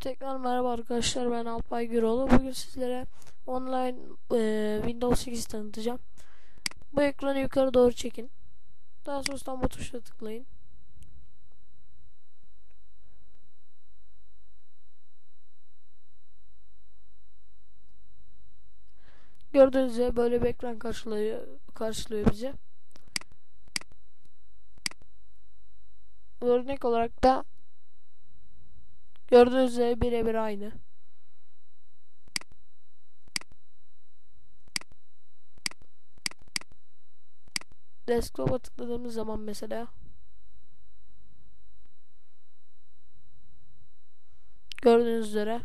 Tekrar merhaba arkadaşlar ben Alpay Güroğlu. Bugün sizlere online e, Windows 8 tanıtacağım. Bu ekranı yukarı doğru çekin. Daha sonra bu tuşa tıklayın. Gördüğünüz üzere böyle bir ekran karşılıyor, karşılıyor bizi. Örnek olarak da Gördüğünüz üzere birebir aynı. Desktop'a tıkladığımız zaman mesela Gördüğünüz üzere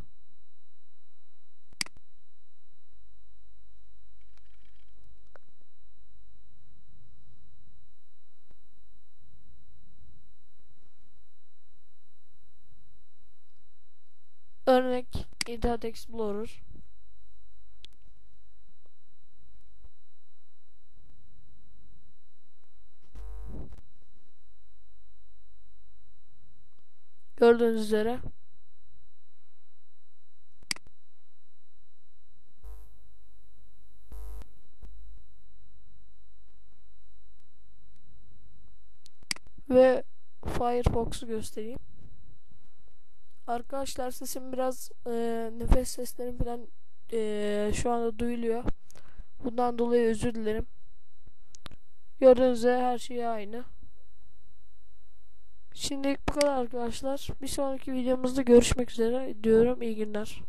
Örnek Internet Explorer. Gördüğünüz üzere ve Firefox'u göstereyim. Arkadaşlar sesim biraz e, nefes seslerim falan e, şu anda duyuluyor. Bundan dolayı özür dilerim. Gördüğünüz üzere her şey aynı. Şimdilik bu kadar arkadaşlar. Bir sonraki videomuzda görüşmek üzere diyorum. İyi günler.